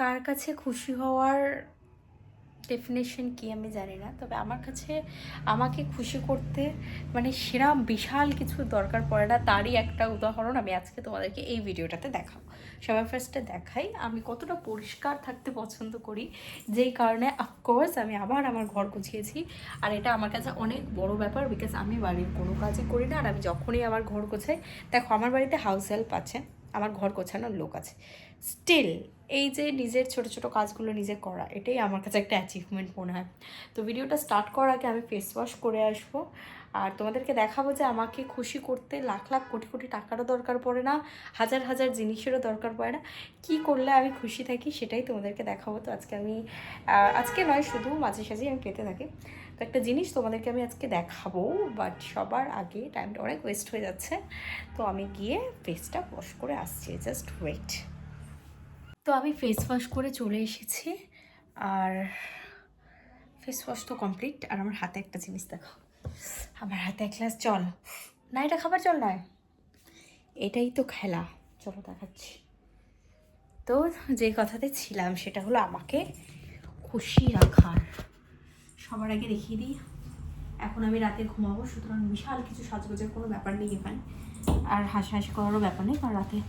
কার কাছে খুশি হওয়ার ডেফিনেশন কি আমি জানি না, তবে আমার কাছে আমাকে খুশি করতে মানে সেরা বিশাল কিছু দরকার পড়ে না, তারই একটা উদাহরণ আমি আজকে তোমাদেরকে এই ভিডিওটাতে দেখাবো। সবার ফার্স্টে দেখাই, আমি কতটা পরিষ্কার থাকতে পছন্দ করি, যেই কারণে অফকোর্স আমি আবার আমার ঘর গুছিয়েছি, আর এটা আমার কাছে অনেক বড় ব্যাপার বিকজ আমি বাড়ির কোনো কাজই করি না, আর আমি যখনই আমার ঘর গোছাই, দেখো আমার বাড়িতে হাউস হেল্প আছে। আমার ঘর গোছানোর লোক আছে। স্টিল এই যে নিজের ছোট ছোট কাজগুলো নিজে করা, এটাই আমার কাছে একটা অ্যাচিভমেন্ট মনে হয়। তো ভিডিওটা স্টার্ট করার আগে আমি ফেস ওয়াশ করে আসব। আর তোমাদেরকে দেখাবো যে আমাকে খুশি করতে লাখ লাখ কোটি কোটি টাকারও দরকার পড়ে না, হাজার হাজার জিনিসেরও দরকার পড়ে না। কি করলে আমি খুশি থাকি সেটাই তোমাদেরকে দেখাবো। তো আজকে আমি আজকে নয়, শুধু মাঝে সাঝেই আমি পেতে থাকি। তো একটা জিনিস তোমাদেরকে আমি আজকে দেখাবো বাট সবার আগে টাইমটা অনেক ওয়েস্ট হয়ে যাচ্ছে। তো আমি গিয়ে ফেসটা ওয়াশ করে আসছি জাস্ট ওয়েট তো আমি ফেস ওয়াশ করে চলে এসেছি, আর ফেস ওয়াশ তো কমপ্লিট আর আমার হাতে একটা জিনিস দেখো আমার হাতে এক গ্লাস জল। না, এটা খাবার জল নয়। এটাই তো খেলা। চলো দেখাচ্ছি। তো যে কথাতে ছিলাম, সেটা হলো আমাকে খুশি রাখার। সবার আগে দেখিয়ে দিই। এখন আমি রাতে ঘুমাবো, সুতরাং বিশাল কিছু সাজগোজের কোনো ব্যাপার নেই এখানে। আর হাসাহাসি করারও ব্যাপার নেই, কারণ রাতে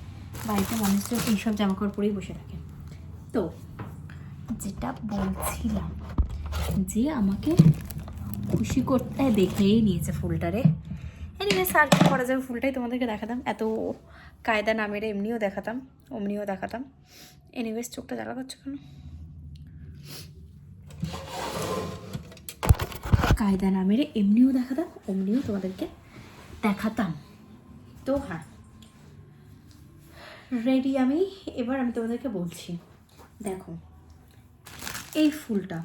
বাড়িতে মানুষজন এইসব জামা কাপড় পরেই বসে থাকে। তো, যেটা বলছিলাম যে আমাকে খুশি করতে দেখেই নিয়েছে ফুলটারে। এনিওয়ে সার্চ করা যাবে ফুলটাই তোমাদেরকে দেখাতাম। এত কায়দা নামের এমনিও দেখাতাম, অমনিও দেখাতাম। এনিওয়েজ চোখটা জ্বালা করছ কেন? কায়দা নামের এমনিও দেখাতাম, অমনিও তোমাদেরকে দেখাতাম। তো হ্যাঁ রেডি আমি। এবার আমি তোমাদেরকে বলছি, দেখো, এই ফুলটা,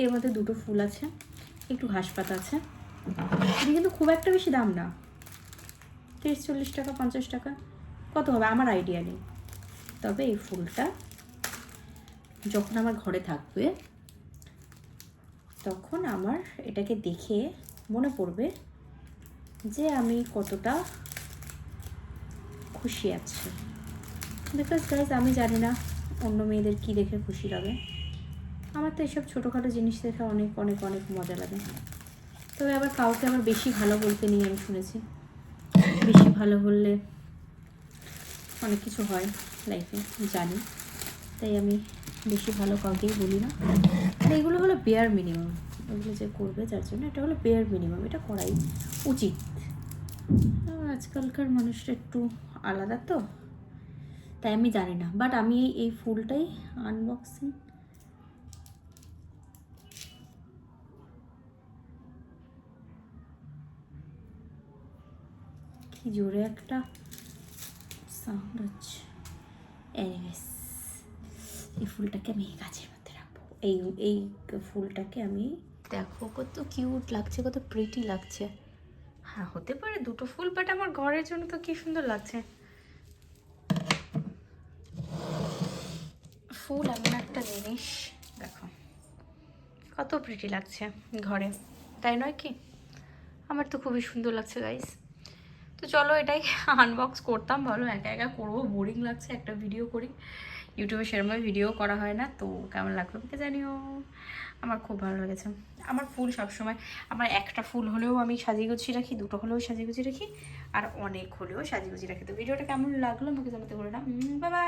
এর মধ্যে দুটো ফুল আছে। একটু ঘাস পাতা আছে। এটা কিন্তু খুব একটা বেশি দাম না। তিরিশ চল্লিশ টাকা, পঞ্চাশ টাকা। কত হবে? আমার আইডিয়া নেই। তবে এই ফুলটা যখন আমার ঘরে থাকবে, তখন আমার এটাকে দেখে মনে পড়বে যে আমি কতটা খুশি আছি। বিকজ গাইজ আমি জানি না অন্য মেয়েদের কী দেখে খুশি লাগে। আমার তো এসব ছোটোখাটো জিনিস দেখে অনেক অনেক অনেক মজা লাগে। তবে আবার কাউকে আবার বেশি ভালো বলতে নিয়ে আমি শুনেছি। বেশি ভালো বললে অনেক কিছু হয় লাইফে জানি। তাই আমি বেশি ভালো কাউকেই বলি না। আর এগুলো হলো বেয়ার মিনিমাম এগুলো যে করবে যার জন্য এটা হলো বেয়ার মিনিমাম এটা করাই উচিত। আজকালকার মানুষটা একটু আলাদা তো। তাই আমি জানি না। বাট আমি এই এই ফুলটাই আনবক্সিং কি জোরে একটা সাউন্ড হচ্ছে। এনিওয়েজ এই ফুলটাকে আমি এই গাছের মধ্যে রাখব। এই এই ফুলটাকে আমি দেখো, কত কিউট লাগছে, কত প্রিটি লাগছে। হ্যাঁ হতে পারে দুটো ফুল বাট আমার ঘরের জন্য তো কি সুন্দর লাগছে। ফুল এমন একটা জিনিস, দেখো, কত প্রিটি লাগছে ঘরে। তাই নয় কি? আমার তো খুবই সুন্দর লাগছে গাইস তো চলো এটাই আনবক্স করতাম। ভালো একা একা করব বোরিং লাগছে, একটা ভিডিও করি। ইউটিউবে সেরকমভাবে ভিডিও করা হয় না, তো কেমন লাগল আমাকে জানিও। আমার খুব ভালো লেগেছে। আমার ফুল সবসময়, আমার একটা ফুল হলেও আমি সাজিয়ে গুছিয়ে রাখি, দুটো হলেও সাজিয়ে গুছিয়ে রাখি, আর অনেক হলেও সাজিয়ে গুছিয়ে রাখি। তো ভিডিওটা কেমন লাগল আমাকে জানাতে বলে না। বাবা